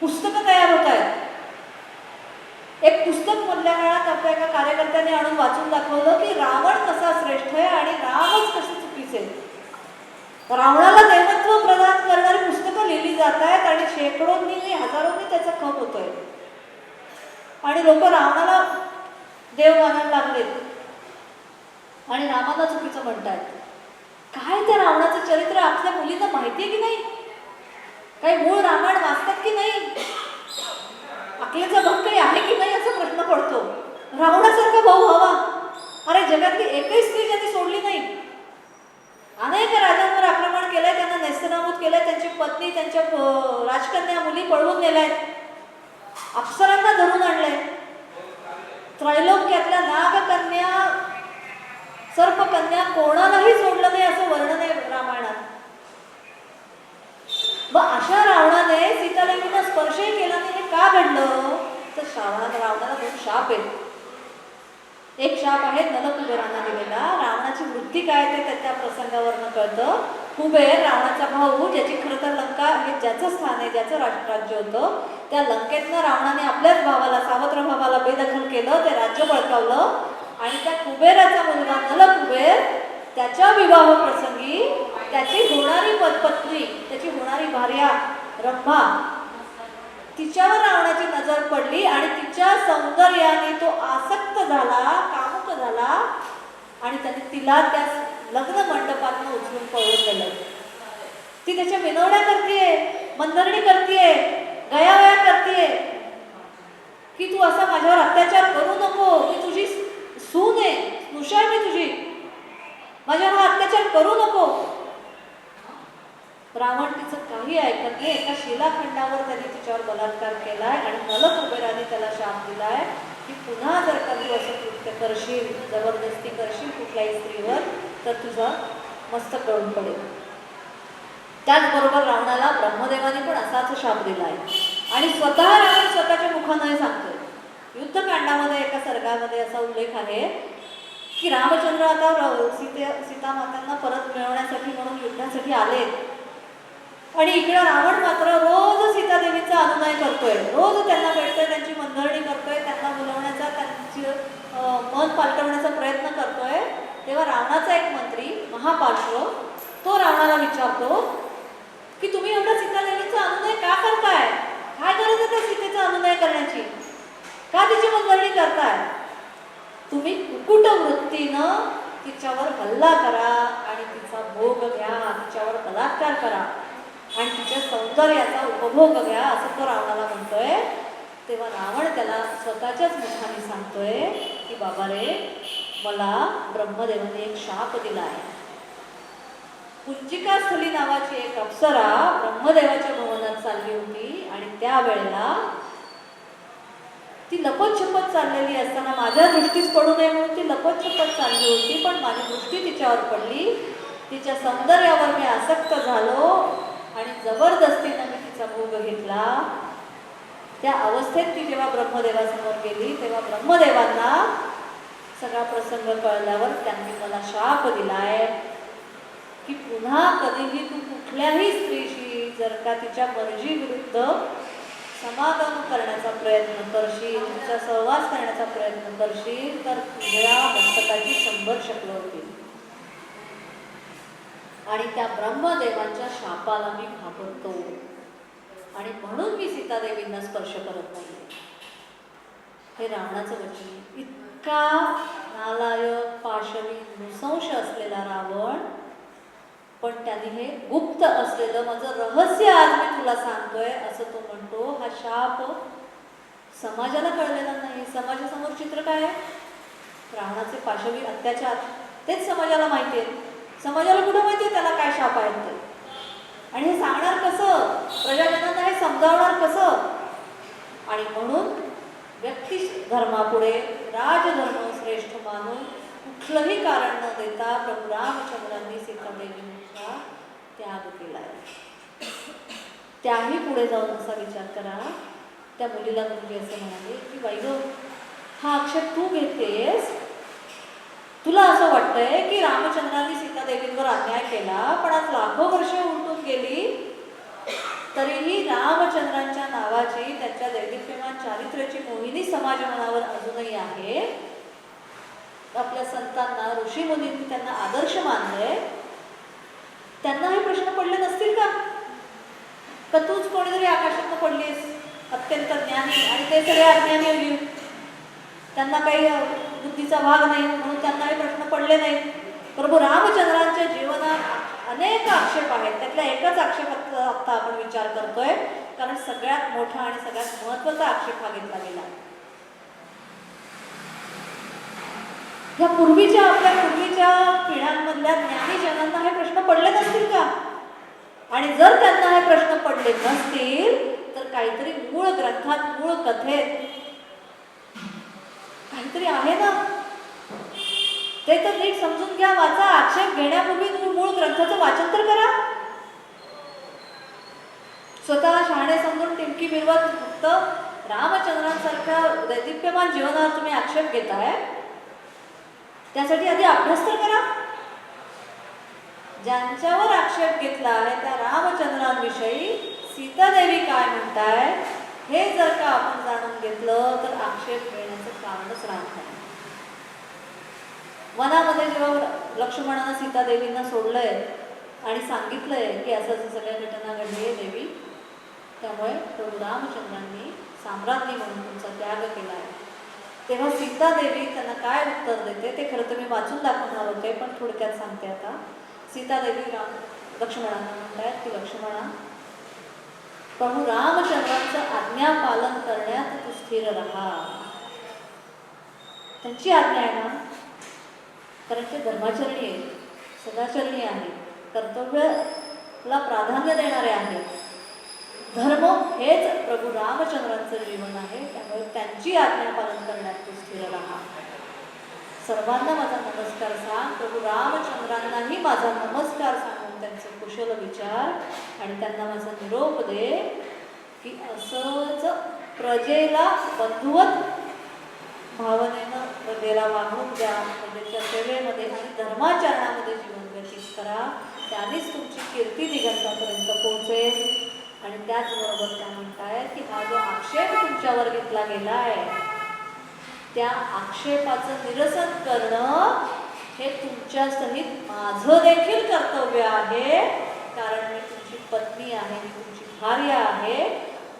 पुस्तकं तयार होत आहेत. एक पुस्तक मधल्या काळात आपल्या एका कार्यकर्त्याने आणून वाचून दाखवलं की रावण कसा श्रेष्ठ आहे आणि रामच कसे चुकीचे रावणाला देवत्व प्रदान करणारी पुस्तकं लिहिली जात आहेत आणि शेकडोंनी हजारोंनी त्याचा खप होतोय. आणि लोक रावणाला देव मानायला लागलेत. आणि रामाला चुकीचं म्हणतायत. काय त्या रावणाचं चरित्र आपल्या मुलींना आहे की नाही? काही मूळ रामायण वाचतात की नाही? अकलेचा भाग काही आहे की नाही असा प्रश्न पडतो. रावणासारखा भाऊ हवा. अरे जगातली एकही स्त्री ज्यांनी सोडली नाही. अनेक राजांवर आक्रमण केलंय त्यांना नेस्तनाबूत केलंय त्यांची पत्नी त्यांच्या राजकन्या मुली पळवून नेल्यात. अप्सरांना धरून आणलंय. त्रैलोक्यातल्या नागकन्या सर्पकन्या कोणालाही सोडलं नाही असं वर्णन आहे रामायणात. मग अशा रावणाने स्पर्शही केला नाही. हे का घडलं? तर श्रावणात रावणाला दोन शाप आहेत. एक शाप आहे नलकुबेरांना दिलेला. रावणाची वृत्ती काय ते त्या- प्रसंगावरनं कळतं. कुबेर रावणाचा भाऊ ज्याची खरं तर लंका हे ज्याचं स्थान आहे ज्याचं राष्ट्र राज्य होतं त्या लंकेतनं रावणाने आपल्याच भावाला सावत्र भावाला बेदखल केलं ते राज्य बळकावलं. आणि त्या कुबेराचा मुलगा नलकुबेर त्याच्या विवाह प्रसंगी त्याची होणारी पत्नी त्याची होणारी भार्या रंभा तिच्यावर रावणाची नजर पडली आणि तिच्या सौंदर्याने तो आसक्त झाला कामुक झाला आणि त्याने तिला त्या लग्न मंडपातून उचलून पळून गेलं ती त्याच्या विनवण्या करतेय मंदरणी करतेय गयावया करतेय. की तू असा माझ्यावर अत्याचार करू नको मी तुझी सून आहे स्नुषा मी तुझी. माझ्यावर हा अत्याचार करू नको. रावण तिचं काही ऐकत नाही. एका शिलाखंडावर त्याने तिच्यावर बलात्कार केलाय आणि मलक कुबेराने त्याला शाप दिलाय. की पुन्हा जर का तू असं कृत्य करशील जबरदस्ती करशील कुठल्याही स्त्रीवर तर तुझं मस्त कळून पडेल. त्याचबरोबर रावणाला ब्रह्मदेवाने पण असाच शाप दिलाय. आणि स्वतः रावण स्वतःच्या मुखानं सांगतोय. युद्धकांडामध्ये एका सर्गामध्ये असा उल्लेख आहे की रामचंद्र आता र- सीते सीतामातांना परत मिळवण्यासाठी म्हणून युद्धासाठी आले आणि इकडं रावण मात्र रोज सीतादेवीचा अनुनय करतोय. रोज त्यांना भेटतोय त्यांची मंदरणी करतोय त्यांना बोलवण्याचा त्यांची मन पालटवण्याचा प्रयत्न करतोय. तेव्हा रावणाचा एक मंत्री महापार्श्व तो रावणाला विचारतो की तुम्ही एवढा सीतादेवीचा अनुनय का करताय? काय गरज आहे त्या सीतेचा अनुनय करण्याची? का तिची मंदरणी करताय? तुम्ही कुकुट वृत्तीनं तिच्यावर हल्ला करा आणि तिचा भोग घ्या तिच्यावर बलात्कार करा. आणि तिच्या सौंदर्याचा उपभोग घ्या असं तो रावणाला म्हणतोय. तेव्हा रावण त्याला स्वतःच्याच मुखाने सांगतोय की बाबा रे मला ब्रह्मदेवाने एक शाप दिला आहे. कुंजिका स्थली नावाची एक अप्सरा ब्रह्मदेवाच्या भवनात चालली होती आणि त्यावेळेला ती लपत छपत चाललेली असताना माझ्या दृष्टीस पडू नये म्हणून ती लपत छपत चालली होती पण माझी दृष्टी तिच्यावर पडली. तिच्या सौंदर्यावर मी आसक्त झालो. आणि जबरदस्तीनं मी तिचा भोग घेतला. त्या अवस्थेत ती जेव्हा ब्रह्मदेवासमोर गेली तेव्हा ब्रह्मदेवांना सगळा प्रसंग कळल्यावर त्यांनी मला शाप दिलाय की पुन्हा कधीही तू कुठल्याही स्त्रीशी जर का तिच्या मर्जीविरुद्ध समागम करण्याचा प्रयत्न करशील तिचा सहवास करण्याचा प्रयत्न करशील तर तुझ्या मस्तकाची शंभर शकलं होतील. आणि त्या ब्रह्मदेवांच्या शापाला मी घाबरतो. आणि म्हणून मी सीतादेवींना स्पर्श करत नाही. हे रावणाचं वचन इतका नालायक पाशवी नृसंश असलेला रावण पण त्याने हे गुप्त असलेलं माझं रहस्य आज मी तुला सांगतोय असं तो म्हणतो हा शाप समाजाला कळलेला नाही. समाजासमोर चित्र काय आहे? रावणाचे पाशवी अत्याचार. तेच समाजाला माहिती आहे. समाजाला कुठं माहिती आहे त्याला काय शाप आहेत ते? आणि हे सांगणार कसं? प्रजाजनांना हे समजावणार कसं? आणि म्हणून व्यक्ती धर्मापुढे राजधर्म श्रेष्ठ मानून कुठलंही कारण न देता प्रभू रामचंद्रांनी सीतादेवींचा त्याग केला आहे. त्याही पुढे जाऊन असा विचार करा. त्या मुलीला गुरुजी असं म्हणाले की बाई हा अक्षर तू घेतेस तुला असं वाटतंय की रामचंद्रांनी सीतादेवींवर अन्याय केला पण आज लाखो वर्ष उलटून गेली? तरीही रामचंद्रांच्या नावाची त्यांच्या दैदिप्यमान चारित्र्याची मोहिनी समाज मनावर अजूनही आहे. आपल्या संतांना ऋषी मुनींनी त्यांना आदर्श मानलंय. त्यांना हे प्रश्न पडले नसतील का? का तूच कोणीतरी आकाशात पडलीस अत्यंत ज्ञानी आणि ते सगळे अज्ञानी त्यांना काही बुद्धीचा भाग नाही म्हणून त्यांना हे प्रश्न पडले नाहीत प्रभू रामचंद्रांच्या जीवनात अनेक आक्षेप आहेत. त्यातल्या एकच आक्षेप आता आपण विचार करतोय कारण सगळ्यात मोठा आणि सगळ्यात महत्त्वाचा आक्षेप हा घेतला गेला. ह्या पूर्वीच्या आपल्या पूर्वीच्या पिढ्यांमधल्या ज्ञानीजनांना हे प्रश्न पडले नसतील का? आणि जर त्यांना हे प्रश्न पडले नसतील तर काहीतरी मूळ ग्रंथात मूळ कथेत काहीतरी आहे ना? ते तर नीट समजून घ्या वाचा. आक्षेप घेण्यापूर्वी तुम्ही मूळ ग्रंथाचं वाचन तर करा. स्वतः शहाणे समजून टिमकी मिरवत फक्त रामचंद्रांसारख्या दैदिप्यमान जीवनावर तुम्ही आक्षेप घेताय त्यासाठी आधी अभ्यास तर करा. ज्यांच्यावर आक्षेप घेतला आहे त्या रामचंद्रांविषयी सीतादेवी काय म्हणताय? हे जर का आपण जाणून घेतलं तर आक्षेप घेण्याचं कारणच राहत नाही वनामध्ये जेव्हा लक्ष्मणानं सीतादेवींना सोडलंय आणि सांगितलंय की असं असं सगळ्या घटना घडली आहे देवी त्यामुळे प्रभू रामचंद्रांनी साम्राज्ञी म्हणून तुमचा त्याग केला आहे तेव्हा सीतादेवी त्यांना काय उत्तर देते ते खरं तर मी वाचून दाखवणार होते पण थोडक्यात सांगते आता. सीतादेवी राम लक्ष्मणांना म्हणतायत की लक्ष्मणा प्रभू रामचंद्रांचं आज्ञा पालन करण्यात तू स्थिर राहा. त्यांची आज्ञा आहे ना? कारण ते धर्माचरणी आहेत सदाचरणी आहेत कर्तव्याला प्राधान्य देणारे आहेत. धर्म हेच प्रभू रामचंद्रांचं जीवन आहे त्यामुळे त्यांची आज्ञा पालन करण्यात तू स्थिर राहा. सर्वांना माझा नमस्कार सांग प्रभू रामचंद्रांनाही माझा नमस्कार सांग. त्यांचे कुशल विचार आणि त्यांना माझा निरोप दे की असंच प्रजेला बंधुवत भावनेनं प्रजेला वाहून द्या. प्रजेच्या सेवेमध्ये आणि धर्माचरणामध्ये जीवन व्यतीत करा. त्यानेच तुमची कीर्ती दिगंतापर्यंत पोहोचेल. आणि त्याचबरोबर त्या म्हणतायत की हा जो आक्षेप तुमच्यावर घेतला गेला आहे त्या आक्षेपाचं निरसन करणं हे तुमच्या सहित माझं देखील कर्तव्य आहे. कारण मी तुमची पत्नी आहे मी तुमची भार्य आहे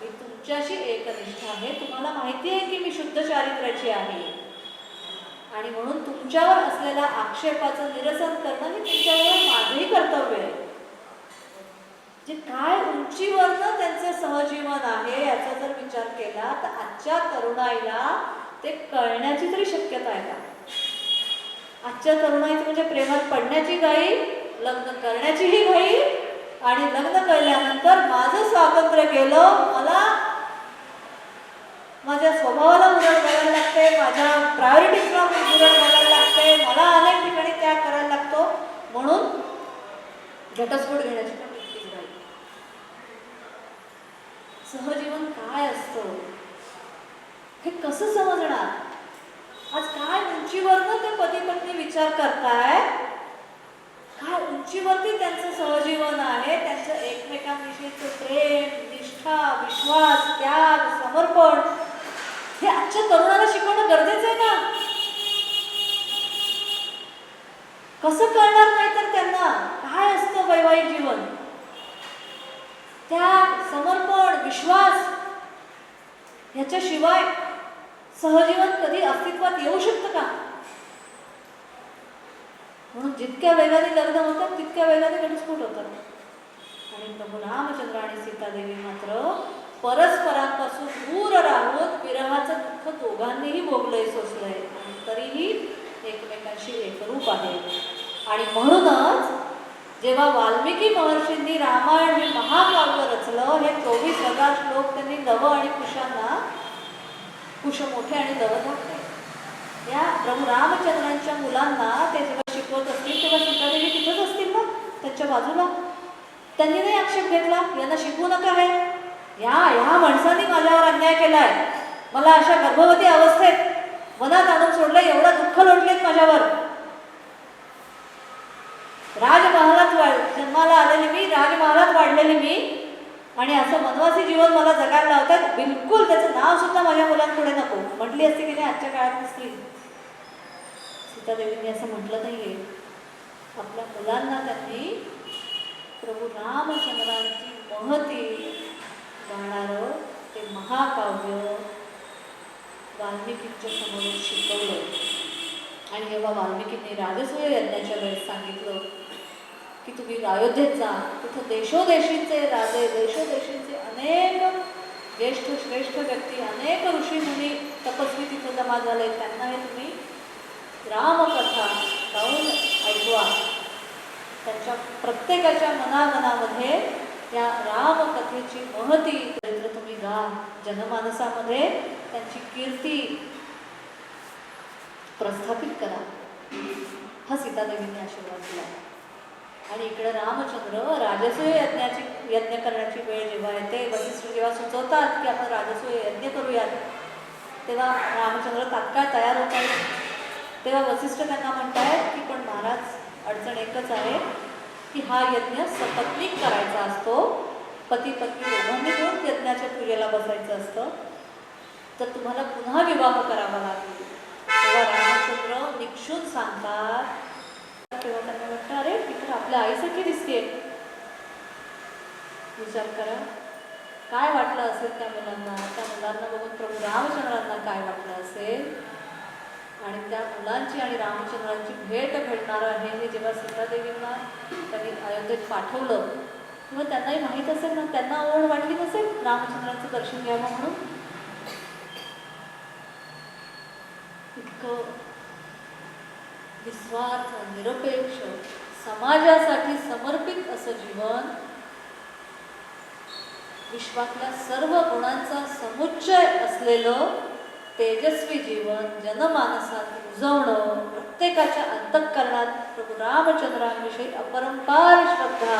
मी तुमच्याशी एकनिष्ठ आहे. तुम्हाला माहिती आहे की मी शुद्ध चारित्र्याची आहे. आणि म्हणून तुमच्यावर असलेल्या आक्षेपाचं निरसन करणं हे तुमच्यावर माझंही कर्तव्य आहे. जे काय उंचीवरनं त्यांचे सहजीवन आहे याचा जर विचार केला तर आजच्या तरुणाईला ते कळण्याची तरी शक्यता आहे का? आजच्या तरुणाईचं म्हणजे प्रेमात पडण्याची घाई लग्न करण्याचीही घाई आणि लग्न केल्यानंतर माझं स्वातंत्र्य गेलं मला माझ्या स्वभावाला उलट करायला लागते माझ्या प्रायोरिटीजला उलट करायला लागते मला अनेक ठिकाणी त्याग करायला लागतो. म्हणून घटस्फोट घेण्याची सहजीवन काय असतं? हे कसं समजणार? आज काय उंचीवरनं ते पती पत्नी विचार करताय? काय उंचीवरती त्यांचं सहजीवन आहे? त्यांचं एकमेकांविषयीचं प्रेम निष्ठा विश्वास त्याग समर्पण हे आजच्या तरुणाला शिकवणं गरजेचं आहे ना? कसं करणार नाही तर त्यांना? काय असतं वैवाहिक जीवन? त्याग समर्पण विश्वास ह्याच्याशिवाय सहजीवन कधी अस्तित्वात येऊ शकतं का? म्हणून जितक्या वेगाने लग्न होतात तितक्या वेगाने घटस्फोट होतात. आणि प्रभू रामचंद्र आणि सीतादेवी मात्र परस्परांपासून दूर राहून विरहाचं दुःख दोघांनीही भोगलंय सोसलंय. आणि तरीही एकमेकांशी एकरूप आहे आणि म्हणूनच जेव्हा वाल्मिकी महर्षींनी रामायण हे महाकाव्य रचलं हे चोवीस हजार श्लोक त्यांनी नव आणि कुशांना कुश मोठे आणि दव धाकटे. या प्रभू रामचंद्रांच्या मुलांना ते जेव्हा शिकवत असतील तेव्हा सीतादेवी तिथंच असतील ना? त्यांच्या बाजूला. त्यांनी नाही आक्षेप घेतला यांना शिकवू नका हे. या ह्या माणसाने माझ्यावर अन्याय केलाय. मला अशा गर्भवती अवस्थेत मनात आणून सोडलं एवढं दुःख लोटलेत माझ्यावर. राजमहालात वाढ जन्माला आलेली मी राजमहालात वाढलेली मी आणि असं वनवासी जीवन मला जगायला लावतात बिलकुल त्याचं नाव सुद्धा माझ्या मुलांपुढे नको. म्हटली असते की नाही आजच्या काळात नसली सीतादेवींनी असं म्हटलं नाहीये. आपल्या मुलांना त्यांनी प्रभू रामचंद्रांची महती गाणारं ते महाकाव्य वाल्मिकींच्या समोर शिकवलं. आणि जेव्हा वाल्मिकींनी राजसूय यज्ञाच्या वेळेस सांगितलं की तुम्ही अयोध्येत जा. तिथं देशोदेशींचे राजे देशोदेशींचे अनेक ज्येष्ठ श्रेष्ठ व्यक्ती अनेक ऋषीमुनी तपस्वी तिथं जमा झाले. त्यांना हे तुम्ही रामकथा गाऊन ऐकवा. त्यांच्या प्रत्येकाच्या मनामनामध्ये या रामकथेची महती चरित्र तुम्ही गा. जनमानसामध्ये त्यांची कीर्ती प्रस्थापित करा. हा सीतादेवींनी आशीर्वाद दिला. आणि इकडे रामचंद्र राजसूय यज्ञाची यज्ञ करण्याची वेळ जेव्हा येते वशिष्ठ जेव्हा सुचवतात की आपण राजसूय यज्ञ करूयात तेव्हा रामचंद्र तात्काळ तयार होत आहेत. तेव्हा वसिष्ठ त्यांना म्हणतायत की पण महाराज अडचण एकच आहे की हा यज्ञ सपत्नीक करायचा असतो. पती पत्नी दोघांनी मिळून यज्ञाच्या पूजेला बसायचं असतं. तर तुम्हाला पुन्हा विवाह करावा लागेल. तेव्हा रामचंद्र निक्षून सांगतात तेव्हा त्यांना वाटतं अरे मी तर आपल्या आईसारखी दिसते विचार करा. काय वाटलं असेल त्या मुलांना? त्या मुलांना बघून प्रभू रामचंद्रांना काय वाटलं असेल? आणि त्या मुलांची आणि रामचंद्रांची भेट घडणार आहे हे जेव्हा सीतादेवींना त्यांनी अयोध्येत पाठवलं तेव्हा त्यांनाही माहीत असेल ना त्यांना आवड वाटली नसेल रामचंद्रांचं दर्शन घ्यावं म्हणून? इतकं निस्वार्थ निरपेक्ष समाजासाठी समर्पित असं जीवन विश्वातल्या सर्व गुणांचा समुच्चय असलेलं तेजस्वी जीवन जनमानसात रुजवणं प्रत्येकाच्या अंतःकरणात प्रभू रामचंद्रांविषयी अपरंपार श्रद्धा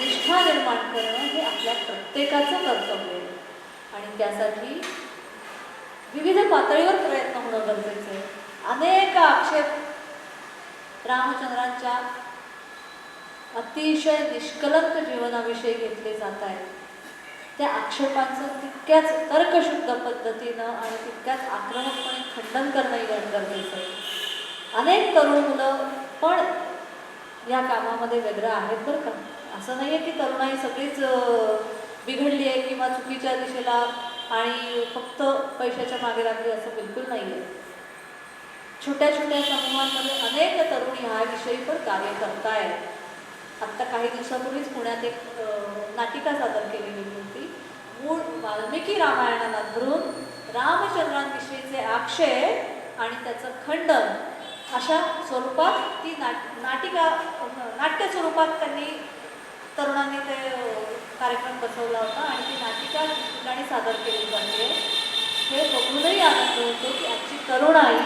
निष्ठा निर्माण करणं हे आपल्या प्रत्येकाचं कर्तव्य आहे. आणि त्यासाठी विविध पातळीवर प्रयत्न होणं गरजेचं आहे. अनेक आक्षेप रामचंद्रांच्या अतिशय निष्कलंक जीवनाविषयी घेतले जात आहेत त्या आक्षेपांचं तितक्याच तर्कशुद्ध पद्धतीनं आणि तितक्याच आक्रमकपणे खंडन करणंही गरजेचं आहे. अनेक तरुण मुलं पण या कामामध्ये वेगळं आहेत बरं का. असं नाही आहे की तरुणाई सगळीच बिघडली आहे किंवा चुकीच्या दिशेला आणि फक्त पैशाच्या मागे लागली असं बिलकुल नाही आहे छोट्या छोट्या समूहांमध्ये अनेक तरुण ह्याविषयी पण कार्य करतायत. आत्ता काही दिवसापूर्वीच पुण्यात एक नाटिका सादर केलेली होती. मूळ वाल्मिकी रामायणाला धरून रामचंद्रांविषयीचे आक्षेप आणि त्याचं खंडन अशा स्वरूपात ती नाट नाटिका नाट्य स्वरूपात त्यांनी तरुणांनी ते कार्यक्रम बसवला होता आणि ती नाटिका ठिकाणी सादर केली जाते. हे बघूनही आनंद होतो की आजची तरुणाई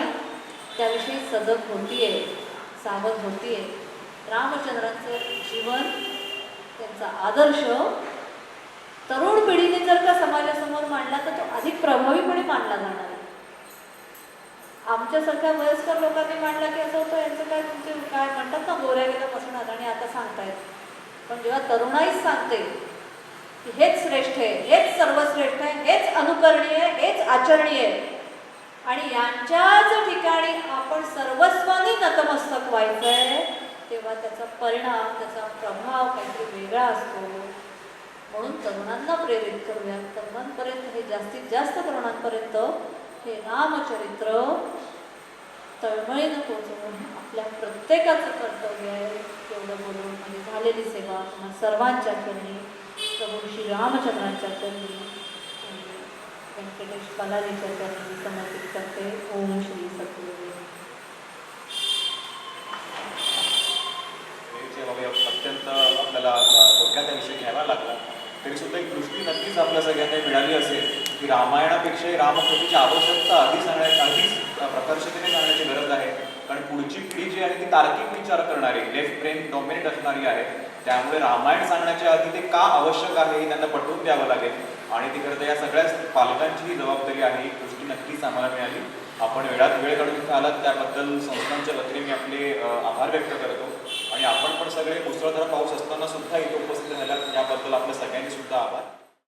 त्याविषयी सजग होतीये सावध होतीये. रामचंद्रांचं जीवन त्यांचा आदर्श तरुण पिढीने जर का समाजासमोर मांडला तर तो अधिक प्रभावीपणे मांडला जाणार आहे. आमच्यासारख्या वयस्कर लोकांनी मांडला की असं होतं यांचं काय तुमचे काय म्हणतात ना गोऱ्या गेल्या बसणार आणि आता सांगतायत. पण जेव्हा तरुणाईच सांगते की हेच श्रेष्ठ आहे हेच सर्वश्रेष्ठ आहे हेच अनुकरणीय हेच आचरणीय आहे आणि यांच्याच ठिकाणी आपण सर्वस्वानी नतमस्तक व्हायचं आहे तेव्हा त्याचा परिणाम त्याचा प्रभाव काहीतरी वेगळा असतो. म्हणून तरुणांना प्रेरित करूया तरुणांपर्यंत हे जास्तीत जास्त तरुणांपर्यंत हे रामचरित्र तळमळीनं पोचवणं आपल्या प्रत्येकाचं कर्तव्य आहे. एवढं बोलून म्हणजे झालेली सेवा सर्वांच्या चरणी प्रभू श्री रामचंद्रांच्या चरणी. व्यंकटेश बालाजीच्या समर्पित करते ओम श्री सद्गुरुदेव अत्यंत आपल्याला अ, थोडक्यात विषय घ्यावा लागला. तरी सुद्धा एक दृष्टी नक्कीच आपल्या सगळ्यांना मिळाली असेल की रामायणापेक्षाही रामकृतीची आवश्यकता आधी सांगण्या आधीच प्रकर्षतेने सांगण्याची गरज आहे. कारण पुढची पिढी जी आहे ती तार्किक विचार करणारी लेफ्ट ब्रेन डॉमिनेट असणारी आहे. त्यामुळे रामायण सांगण्याच्या आधी ते का आवश्यक आहे हे त्यांना पटवून द्यावं लागेल. आणि ती तर या सगळ्याच पालकांची ही जबाबदारी आहे. ही गोष्टी नक्कीच आम्हाला मिळाली. आपण वेळात वेळ काढून इथं आलात त्याबद्दल संस्थांच्या वतीने मी आपले आभार व्यक्त करतो. आणि आपण पण सगळे मुसळधार पाऊस असताना सुद्धा इथे उपस्थित राहिल्यात याबद्दल आपल्या सगळ्यांनी सुद्धा आभार.